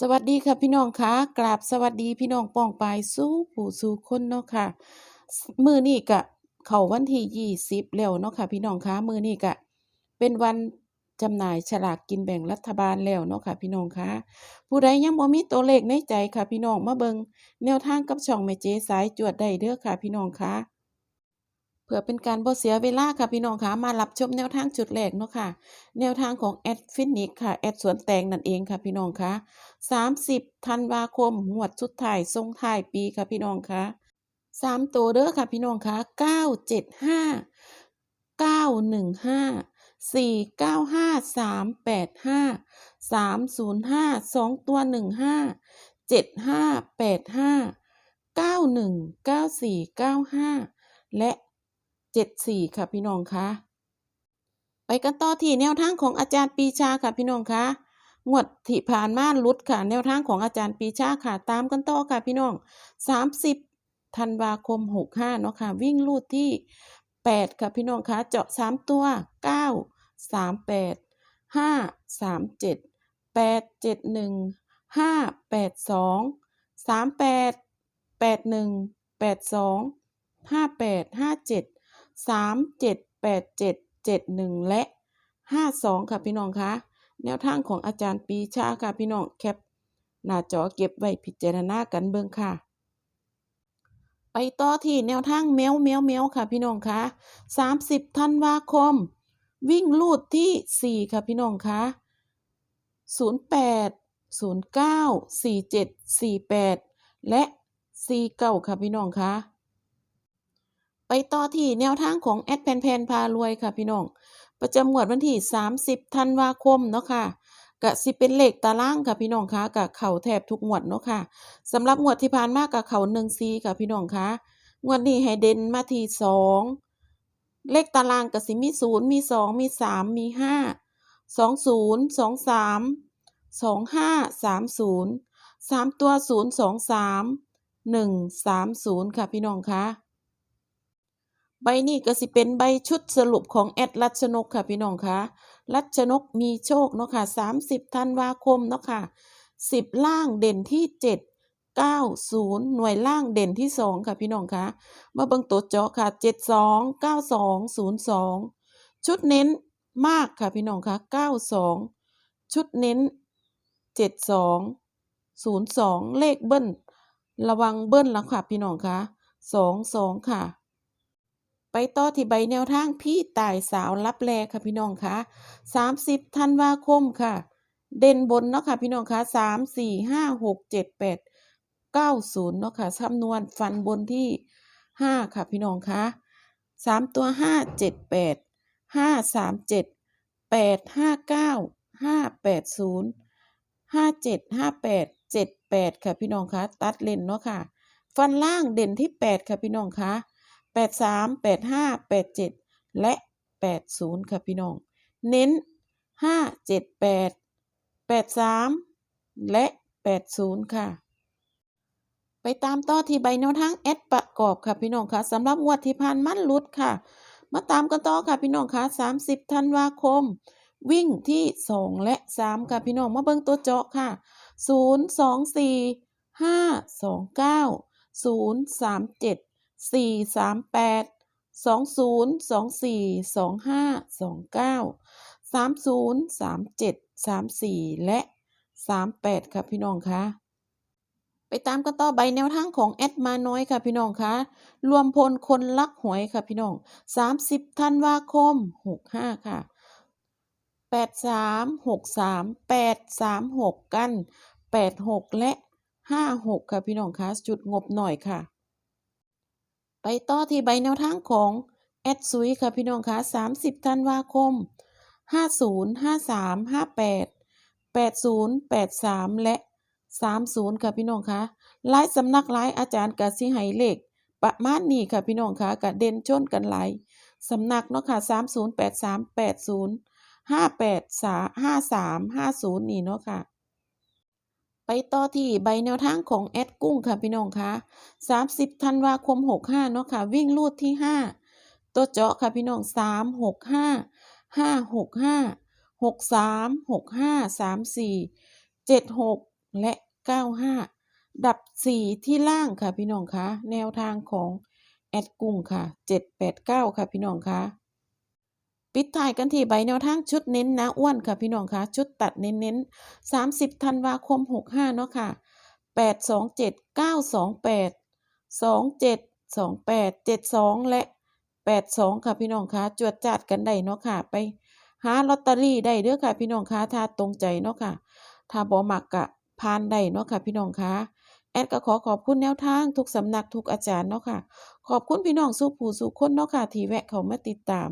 สวัสดีค่ะพี่น้องคะกราบสวัสดีพี่น้องป้องปายสู้ผู้สู่คนเนาะค่ะ มือนี้ก็เขาวันที่20แล้วเนาะค่ะ พี่น้องคะมือนี้ก็เป็นวันจำหน่ายฉลากกินแบ่งรัฐบาลแล้วเนาะค่ะ พี่น้องคะผู้ใดยังบ่มีตัวเลขในใจค่ะ พี่น้องมาเบิงแนวทางกับช่องแม่เจ๊สายจวดได้เด้อค่ะ พี่น้องคะ เพื่อเป็นการบ่เสียเวลาค่ะพี่น้องคะมารับชมแนวทางจุดแรกเนาะค่ะ แนวทางของแอดฟินิกค่ะแอดสวนแตงนั่นเองค่ะพี่น้องคะ30ธันวาคมงวดสุดท้ายส่งท้ายปีค่ะพี่น้องคะสามตัวเด้อค่ะพี่น้องคะ975 915 495 385 305สองตัว15 75 85 91 94 95และ 74 ค่ะพี่น้องคะไปกันต่อที่แนวทางของอาจารย์ปีชาค่ะพี่น้องคะงวดที่ผ่านมาลุดค่ะ แนวทางของอาจารย์ปีชาค่ะตามกันต่อค่ะพี่น้อง 30ธันวาคม 65 เนาะค่ะ วิ่งลูดที่ 8 ค่ะพี่น้องคะเจาะ 3 ตัว 9 38 5 37 8 71 5 82 38 81 37 87 71 และ 52 ค่ะพี่น้องคะแนวทางของอาจารย์ปีชาค่ะพี่น้องแคปหน้าจอเก็บไว้พิจารณากันเบิ่งค่ะ ไปต่อที่แนวทางแมวแมวแมวค่ะพี่น้องคะ30ธันวาคม วิ่งลูดที่ 4 ค่ะพี่น้องคะ08 09 47 48 และ 49 ค่ะพี่น้องคะ ไปต่อที่แนวทางของแอดแพนแพนพารวยค่ะพี่น้อง ประจำงวดวันที่ 30 ธันวาคมเนาะค่ะก็สิเป็นเลขตารางค่ะพี่น้องคะก็เข้าแทบทุกงวดเนาะค่ะสำหรับงวดที่ผ่านมาก็เข้า1 4ค่ะพี่น้องคะงวดนี้ให้เด่นมาที่2เลขตารางก็สิมี0มี2มี3มี5 20 23 25 30 3ตัว0 2 3 1 3 0ค่ะพี่น้องคะ ใบนี้ก็สิเป็นใบชุดสรุปของแอดรัชนกค่ะพี่น้องคะรัชนกมีโชคเนาะค่ะ30ธันวาคมเนาะค่ะ10ล่างเด่นที่7 90หน่วยล่างเด่นที่2ค่ะพี่น้องคะมาเบิ่งตัวเจาะค่ะ72 92 02ชุดเน้นมากค่ะพี่น้องคะ92ชุดเน้น72 02เลขเบิ้ลระวังเบิ้ลแล้วค่ะพี่น้องคะ22ค่ะ ไปต่อที่ใบแนวทางพี่ตายสาวรับแลค่ะพี่น้องคะ30ธันวาคมค่ะ เด่นบนเนาะค่ะพี่น้องคะ3 4 5 6 7 8 90เนาะค่ะคำนวณฟันบนที่ 5 ค่ะพี่น้องคะ3 ตัว 5 7 8 5 3 7 8 5 9 5 8 0 5 7 5 8 7 8 ค่ะพี่น้องคะตัดเลนเนาะค่ะ ฟันล่างเด่นที่ 8 ค่ะพี่น้องคะ 83 85 87 และ 80 ค่ะพี่น้อง เน้น 5 7 8 83 และ 80 ค่ะ ไปตามต่อที่ใบแนวทางแอดประกอบค่ะพี่น้องค่ะสำหรับงวดที่ผ่านมันลุดค่ะ มาตามกันต่อค่ะพี่น้องค่ะ 30 ธันวาคม วิ่งที่ 2 และ 3 ค่ะพี่น้องมาเบิ่งตัวเจาะค่ะ 0 2 4 5 2 9 0 3 7 4 3 8 20 24 25 29 30 37 34 และ 38 ค่ะพี่น้องคะไปตามกันต่อใบแนวทางของแอดมาน้อยค่ะพี่น้องคะรวมพลคนลักหวยค่ะพี่น้อง 30ธันวาคม 65 ค่ะ 83 63 836 กัน 86 และ 56 ค่ะพี่น้องคะจุดงบหน่อยค่ะ ไปต่อที่ใบแนวทางของแอดซุยค่ะพี่น้องคะ30ธันวาคม 50 53 58 80 83 และ 30 ค่ะพี่น้องคะหลายสำนักหลายอาจารย์กะสิให้เลขประมาณนี้ค่ะพี่น้องคะกะเด่นชนกันหลายสำนักเนาะค่ะ30 83 80 58 53 50 นี่เนาะค่ะ ไปต่อที่ใบแนวทางของแอดกุ้งค่ะพี่น้องคะ30ธันวาคม 65 เนาะค่ะ วิ่งลูดที่ 5 ตัวเจาะค่ะพี่น้อง 3 6 5 5 6 5 6 3 6 5 3 4 7 6 และ 95 ดับ 4 ที่ล่างค่ะพี่น้องคะแนวทางของแอดกุ้งค่ะ 789 ค่ะพี่น้องคะ ปิดท้ายกันที่ใบแนวทางชุดเน้นนะอ้วนค่ะพี่น้องคะชุดตัดเน้นๆ30ธันวาคม65เนาะค่ะ827 928 27 28 72แปดสองเจ็ดสองแปดเจ็ดสองและ82ค่ะพี่น้องคะจวดจัดกันได้เนาะค่ะ ไปหาลอตเตอรี่ได้เด้อค่ะ พี่น้องคะถ้าตรงใจเนาะค่ะ ถ้าบ่มักก็ผ่านได้เนาะค่ะ พี่น้องคะแอดก็ขอขอบคุณแนวทางทุกสำนักทุกอาจารย์เนาะค่ะ ขอบคุณพี่น้องสู่ผู้สู่คนเนาะค่ะที่แวะเข้ามาติดตาม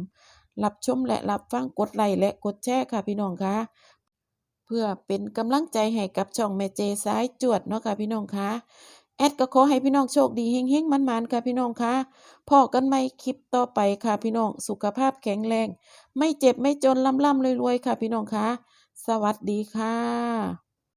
รับชมและรับฟังกดไลค์และกดแชร์ค่ะพี่น้องคะเพื่อเป็นกำลังใจให้กับช่องแม่เจสายจวดเนาะค่ะพี่น้องคะแอดก็ขอให้พี่น้องโชคดีเฮงๆมันๆค่ะพี่น้องคะพอกันใหม่คลิปต่อไปค่ะพี่น้องสุขภาพแข็งแรง ไม่เจ็บไม่จนร่ำๆรวยๆค่ะพี่น้องคะสวัสดีค่ะ